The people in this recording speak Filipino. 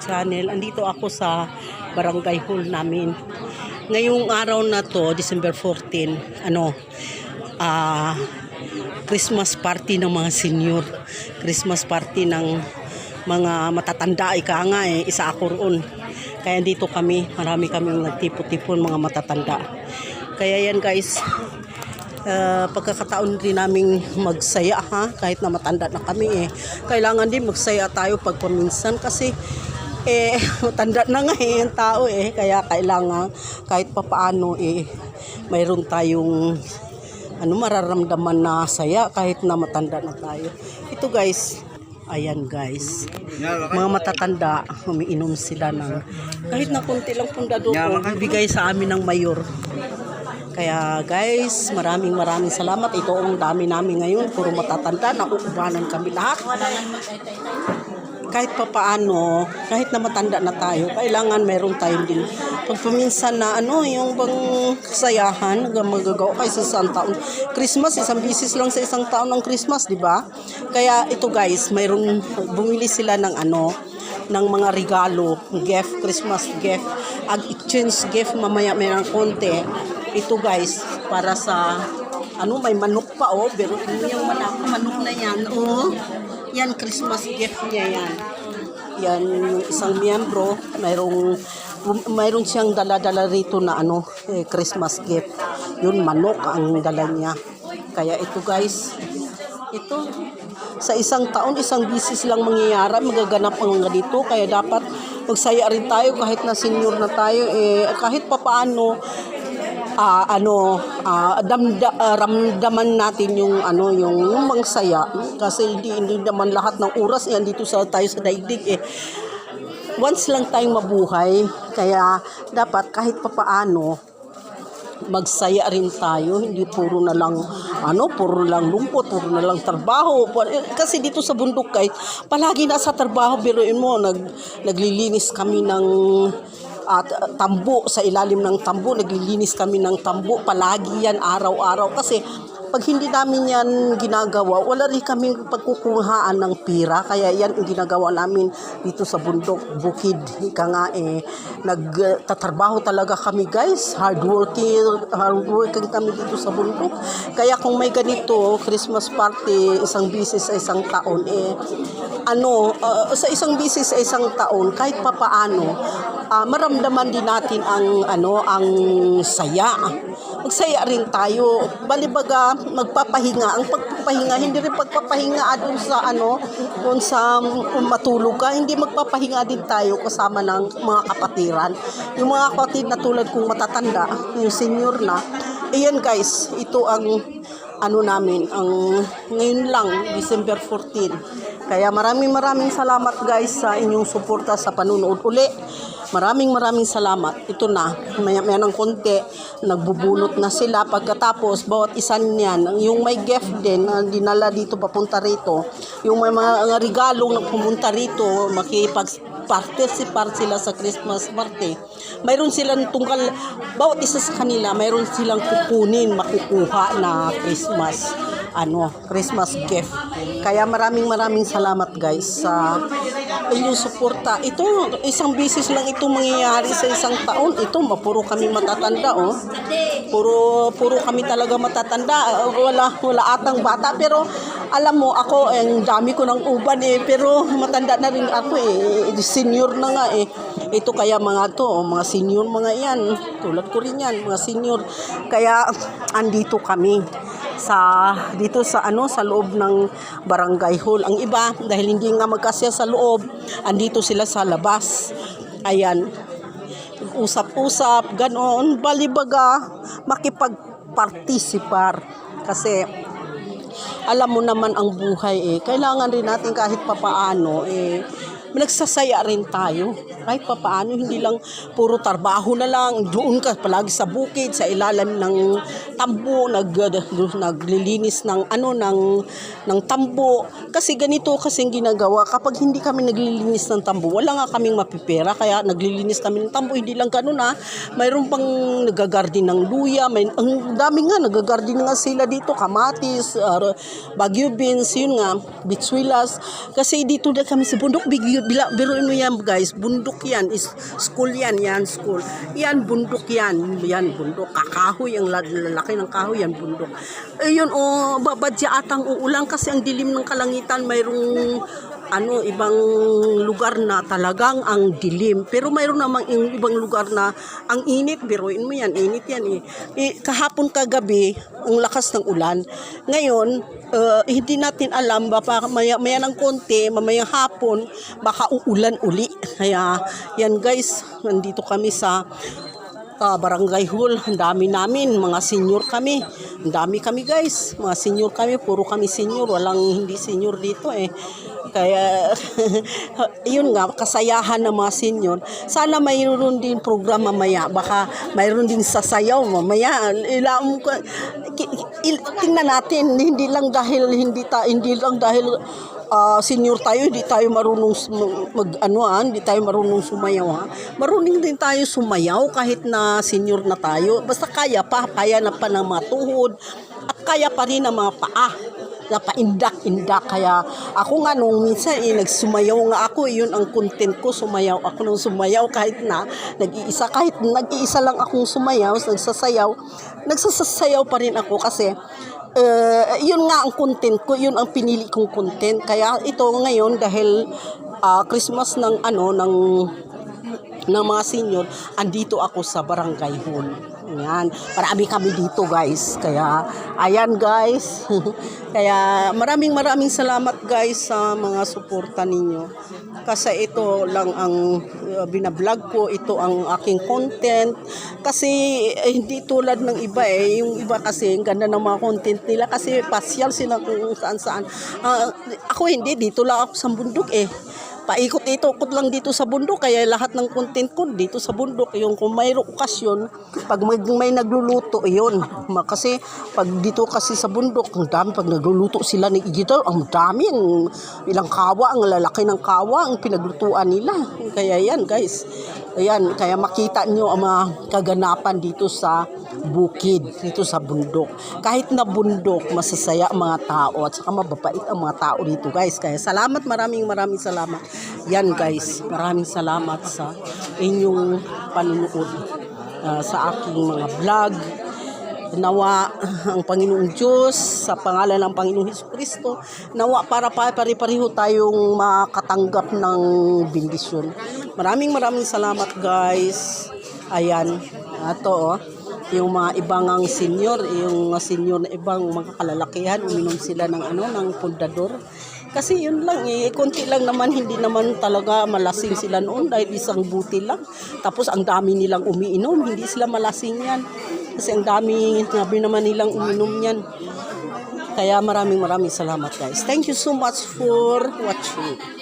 channel. Andito ako sa barangay hall namin. Ngayong araw na to, December 14, ano, ah, Christmas party ng mga senior. Christmas party ng mga matatanda. Ika nga eh, isa ako roon. Kaya dito kami, marami kaming nagtipon-tipon mga matatanda. Kaya yan guys, uh, pagkakataon din namin magsaya ha kahit na matanda na kami eh kailangan din magsaya tayo pag kasi eh matanda na nga eh yung tao eh kaya kailangan kahit papaano eh mayroon tayong ano mararamdaman na saya kahit na matanda na tayo ito guys ayan guys mga matatanda umiinom sila ng kahit na konti lang pundado ko bibigay sa amin ng mayor kaya guys, maraming maraming salamat. Ito ang dami namin ngayon. Puro matatanda. Nauubanan kami lahat. Kahit pa paano, kahit na matanda na tayo, kailangan meron tayong din. Pag paminsan na ano, yung bang kasayahan, magagawa kayo sa isang taon. Christmas, isang bisis lang sa isang taon ng Christmas, di ba? Kaya ito guys, mayroon, bumili sila ng ano, ng mga regalo, gift, Christmas gift, ag exchange gift mamaya may ng konti. Ito guys, para sa ano may manok pa oh, pero yung manok, manok na yan, oh. Yan Christmas gift niya yan. Yan yung isang miyembro, mayroong mayroon siyang dala-dala rito na ano, eh, Christmas gift. Yun manok ang dala niya. Kaya ito guys, ito sa isang taon, isang bisis lang mangyayari, magaganap ang mga dito. Kaya dapat magsaya rin tayo kahit na senior na tayo. Eh, kahit papaano, ah ano ah, damda, ah, ramdaman natin yung ano yung, yung mangsaya kasi hindi hindi naman lahat ng oras yan dito sa tayo sa daigdig eh. Once lang tayong mabuhay kaya dapat kahit papaano magsaya rin tayo, hindi puro na lang ano, puro lang lumpot, puro na lang trabaho. Eh, Kasi dito sa bundok guys, palagi nasa trabaho, biruin mo, nag, naglilinis kami ng at tambo sa ilalim ng tambo, naglilinis kami ng tambo, palagi yan araw-araw kasi pag hindi namin yan ginagawa, wala rin kami pagkukuhaan ng pira. Kaya yan ang ginagawa namin dito sa bundok, bukid. Ika nga eh, nagtatrabaho talaga kami guys. Hardworking, hardworking kami dito sa bundok. Kaya kung may ganito, Christmas party, isang bisis sa isang taon, eh, ano, uh, sa isang bisis sa isang taon, kahit papaano, uh, maramdaman din natin ang, ano, ang saya. Magsaya rin tayo. Balibaga, magpapahinga. Ang pagpapahinga, hindi rin pagpapahinga doon sa ano, doon sa um, matulog ka, hindi magpapahinga din tayo kasama ng mga kapatiran. Yung mga kapatid na tulad kong matatanda, yung senior na, Ayan guys, ito ang ano namin, ang ngayon lang, December 14. Kaya maraming maraming salamat guys sa inyong suporta sa panunood uli. Maraming maraming salamat. Ito na, maya maya ng konti, nagbubunot na sila. Pagkatapos, bawat isa niyan, yung may gift din, na dinala dito papunta rito, yung may mga, regalong na pumunta rito, makipag participate sila sa Christmas party. Mayroon silang tungkal, bawat isa sa kanila, mayroon silang kukunin, makukuha na Christmas ano, Christmas gift. Kaya maraming maraming salamat guys sa inyong suporta. Ito, isang bisis lang ito mangyayari sa isang taon. Ito, mapuro kami matatanda, oh. Puro, puro kami talaga matatanda. Wala, wala atang bata. Pero, alam mo, ako, ang dami ko ng uban eh. Pero, matanda na rin ako eh. Senior na nga eh. Ito kaya mga to, oh, mga senior mga yan. Tulad ko rin yan, mga senior. Kaya, andito kami sa dito sa ano sa loob ng barangay hall. Ang iba dahil hindi nga magkasya sa loob, andito sila sa labas. Ayan. Usap-usap, ganoon, balibaga makipag-participar kasi alam mo naman ang buhay eh. Kailangan rin natin kahit papaano eh nagsasaya rin tayo. Kahit papaano, hindi lang puro trabaho na lang. Doon ka palagi sa bukid, sa ilalim ng tambo, nag, naglilinis ng ano, ng, ng tambo. Kasi ganito kasing ginagawa. Kapag hindi kami naglilinis ng tambo, wala nga kaming mapipera. Kaya naglilinis kami ng tambo. Hindi lang ganun ha. Mayroon pang nagagardin ng luya. May, ang dami nga, nagagardin nga sila dito. Kamatis, uh, bagyo beans, yun nga, bitsuilas. Kasi dito na kami sa bundok, bigyo bila, biruin mo yan guys, bundok yan, is school yan, yan school. Yan, bundok yan, yan, bundok. Kakahoy, ang la- lalaki ng kahoy, yan, bundok. Ayun, oh, babadya atang uulan kasi ang dilim ng kalangitan, mayroong ano ibang lugar na talagang ang dilim. Pero mayroon namang ibang lugar na ang init. Biruin mo yan init yan eh, eh kahapon kagabi ang lakas ng ulan. Ngayon uh, hindi natin alam baka maya, maya ng konti mamayang hapon baka uulan uli. Kaya yan guys nandito kami sa ah, barangay hall. Ang dami namin, mga senior kami. Ang dami kami guys. Mga senior kami, puro kami senior. Walang hindi senior dito eh. Kaya, yun nga, kasayahan ng mga senior. Sana mayroon din program mamaya. Baka mayroon din sasayaw mamaya. Ilam ko, tingnan natin, hindi lang dahil, hindi, ta, hindi lang dahil ah, senior tayo, hindi tayo marunong mag ano ah, hindi tayo marunong sumayaw ha. Marunong din tayo sumayaw kahit na senior na tayo. Basta kaya pa, kaya na pa ng mga tuhod at kaya pa rin ng mga paa na paindak-indak. Kaya ako nga nung minsan eh, nagsumayaw nga ako, eh, yun ang content ko, sumayaw ako nung sumayaw kahit na nag-iisa, kahit nag-iisa lang akong sumayaw, nagsasayaw, nagsasayaw pa rin ako kasi eh, yun nga ang content ko, yun ang pinili kong content. Kaya ito ngayon dahil ah, Christmas ng ano ng ng mga senior, andito ako sa barangay hall. Yan. Marami kami dito guys. Kaya, ayan guys. Kaya maraming maraming salamat guys sa mga suporta ninyo. Kasi ito lang ang uh, binablog ko. Ito ang aking content. Kasi eh, hindi tulad ng iba eh. Yung iba kasi, ang ganda ng mga content nila. Kasi pasyal sila kung saan saan. Ah, ako hindi, dito lang ako sa bundok eh paikot-ikot lang dito sa bundok kaya lahat ng content ko dito sa bundok yung kung mayroong okasyon pag may, may nagluluto yun. Kasi pag dito kasi sa bundok ang dami pag nagluluto sila ng dito ang dami ang ilang kawa ang lalaki ng kawa ang pinaglutuan nila. Kaya yan guys ayan kaya makita nyo ang mga kaganapan dito sa bukid dito sa bundok. Kahit na bundok masasaya ang mga tao at saka mababait ang mga tao dito guys. Kaya salamat maraming maraming salamat. Yan guys maraming salamat sa inyong panunood ah, sa aking mga vlog nawa ang Panginoong Diyos sa pangalan ng Panginoong Hesus Kristo nawa para pa pare-pareho tayong makatanggap ng bendisyon maraming maraming salamat guys ayan ato oh yung mga ibang ang senior, yung senior na ibang mga kalalakihan, uminom sila ng ano, ng pundador. Kasi yun lang eh, konti lang naman, hindi naman talaga malasing sila noon dahil isang buti lang. Tapos ang dami nilang umiinom, hindi sila malasing yan. Kasi ang dami, sabi naman nilang uminom yan. Kaya maraming maraming salamat guys. Thank you so much for watching.